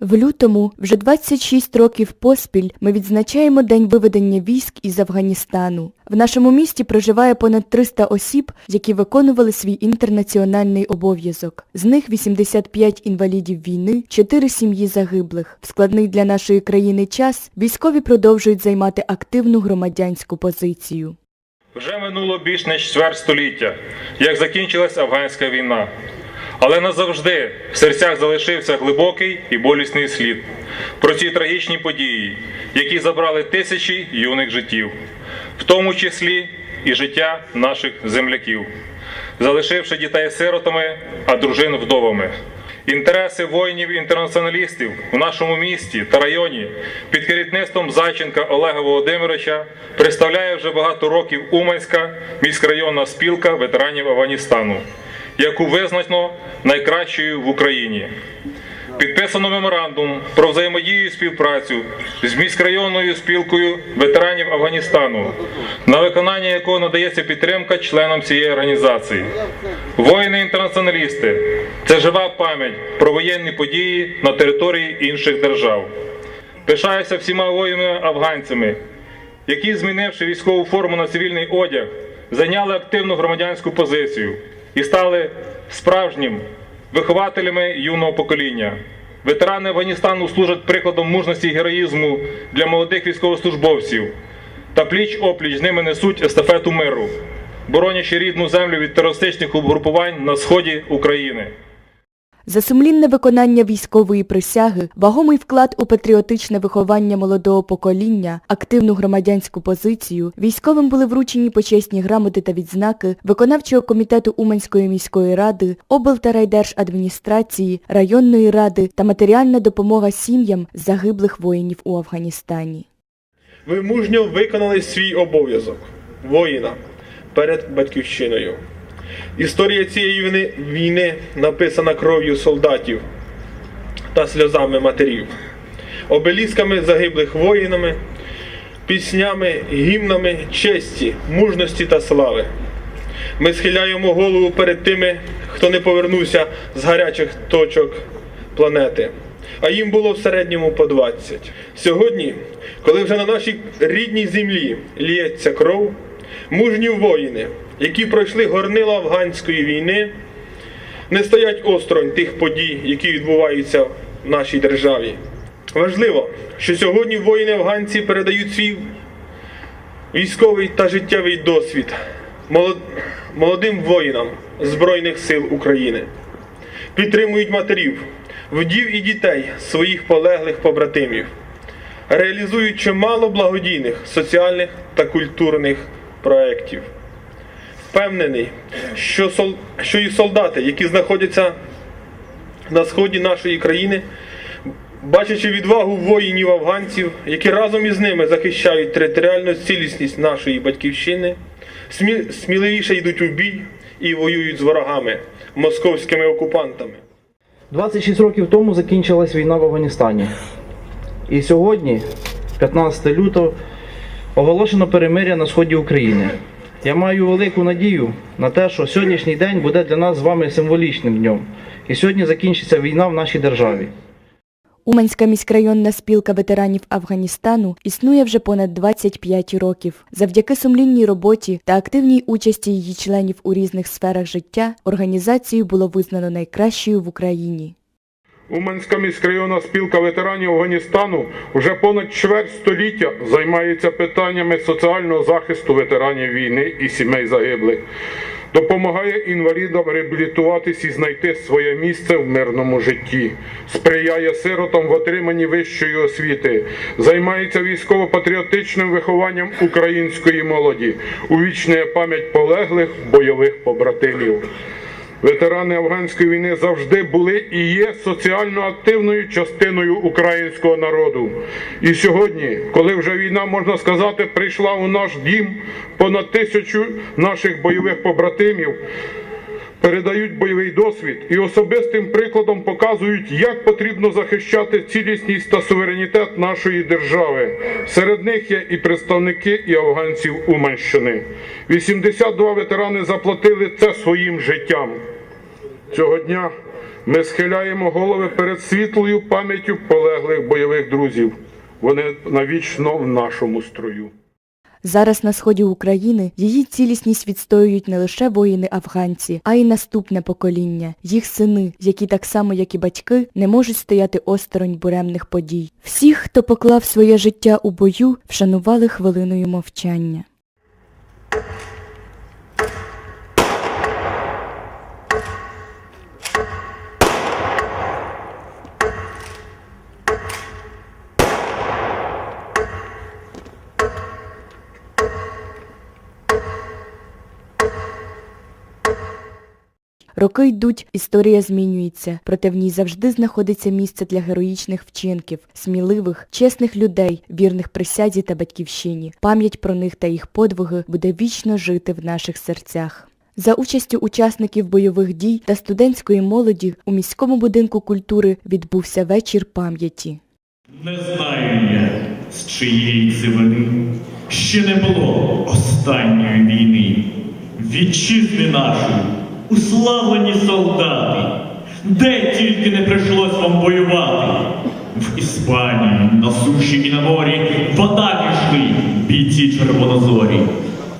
В лютому, вже 26 років поспіль, ми відзначаємо День виведення військ із Афганістану. В нашому місті проживає понад 300 осіб, які виконували свій інтернаціональний обов'язок. З них 85 інвалідів війни, 4 сім'ї загиблих. В складний для нашої країни час військові продовжують займати активну громадянську позицію. Вже минуло більш ніж чверть століття, як закінчилась афганська війна. Але назавжди в серцях залишився глибокий і болісний слід про ці трагічні події, які забрали тисячі юних життів, в тому числі і життя наших земляків, залишивши дітей сиротами, а дружин вдовами. Інтереси воїнів-інтернаціоналістів у нашому місті та районі під керівництвом Зайченка Олега Володимировича представляє вже багато років Уманська міськрайонна спілка ветеранів Афганістану, яку визначено найкращою в Україні. Підписано меморандум про взаємодію і співпрацю з міськрайонною спілкою ветеранів Афганістану, на виконання якого надається підтримка членам цієї організації. Воїни-інтернаціоналісти це жива пам'ять про воєнні події на території інших держав. Пишаюся всіма воїнами афганцями, які, змінивши військову форму на цивільний одяг, зайняли активну громадянську позицію і стали справжнім вихователями юного покоління. Ветерани Афганістану служать прикладом мужності і героїзму для молодих військовослужбовців та пліч опліч з ними несуть естафету миру, боронячи рідну землю від терористичних угрупувань на сході України. За сумлінне виконання військової присяги, вагомий вклад у патріотичне виховання молодого покоління, активну громадянську позицію, військовим були вручені почесні грамоти та відзнаки виконавчого комітету Уманської міської ради, обл. та райдержадміністрації, районної ради та матеріальна допомога сім'ям загиблих воїнів у Афганістані. Ви мужньо виконали свій обов'язок воїна перед батьківщиною. Історія цієї війни, написана кров'ю солдатів та сльозами матерів, обелісками загиблих воїнами, піснями, гімнами честі, мужності та слави. Ми схиляємо голову перед тими, хто не повернувся з гарячих точок планети. А їм було в середньому по 20. Сьогодні, коли вже на нашій рідній землі ліється кров, мужні воїни, які пройшли горнило афганської війни, не стоять осторонь тих подій, які відбуваються в нашій державі. Важливо, що сьогодні воїни афганці передають свій військовий та життєвий досвід молодим воїнам Збройних сил України. Підтримують матерів, вдів і дітей своїх полеглих побратимів, реалізують чимало благодійних соціальних та культурних проєктів. Впевнений, що, сол- що і солдати, які знаходяться на сході нашої країни, бачачи відвагу воїнів афганців, які разом із ними захищають територіальну цілісність нашої батьківщини, смі- сміливіше йдуть у бій і воюють з ворогами, московськими окупантами. 26 років тому закінчилась війна в Афганістані. І сьогодні, 15 лютого, оголошено перемиря на сході України. Я маю велику надію на те, що сьогоднішній день буде для нас з вами символічним днем. І сьогодні закінчиться війна в нашій державі. Уманська міськрайонна спілка ветеранів Афганістану існує вже понад 25 років. Завдяки сумлінній роботі та активній участі її членів у різних сферах життя організацію було визнано найкращою в Україні. Уманська міськрайонна спілка ветеранів Афганістану вже понад чверть століття займається питаннями соціального захисту ветеранів війни і сімей загиблих. Допомагає інвалідам реабілітуватись і знайти своє місце в мирному житті, сприяє сиротам в отриманні вищої освіти, займається військово-патріотичним вихованням української молоді, увічнює пам'ять полеглих бойових побратимів. Ветерани афганської війни завжди були і є соціально активною частиною українського народу. І сьогодні, коли вже війна, можна сказати, прийшла у наш дім, понад тисячу наших бойових побратимів передають бойовий досвід і особистим прикладом показують, як потрібно захищати цілісність та суверенітет нашої держави. Серед них є і представники і афганців Уманщини. 82 ветерани заплатили це своїм життям. Цього дня Ми схиляємо голови перед світлою пам'яттю полеглих бойових друзів. Вони навічно в нашому строю. Зараз на сході України її цілісність відстоюють не лише воїни-афганці, а й наступне покоління, їх сини, які так само, як і батьки, не можуть стояти осторонь буремних подій. Всіх, хто поклав своє життя у бою, вшанували хвилиною мовчання. Роки йдуть, історія змінюється, проте в ній завжди знаходиться місце для героїчних вчинків, сміливих, чесних людей, вірних присязі та батьківщині. Пам'ять про них та їх подвиги буде вічно жити в наших серцях. За участю учасників бойових дій та студентської молоді у міському будинку культури відбувся вечір пам'яті. Не знаю я, з чиєї це ще не було останньої війни. Вітчизни нашої, уславлені солдати, де тільки не прийшлось вам воювати. В Іспанії, на суші і на морі в атаки йшли бійці червонозорі.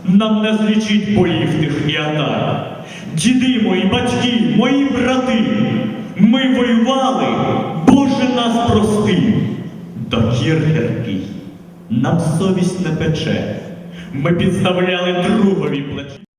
Нам не злічить боїв тих і атак. Діди мої, батьки, мої брати, ми воювали, Боже нас прости. Докір гіркий, нам совість не пече. Ми підставляли другові плечі.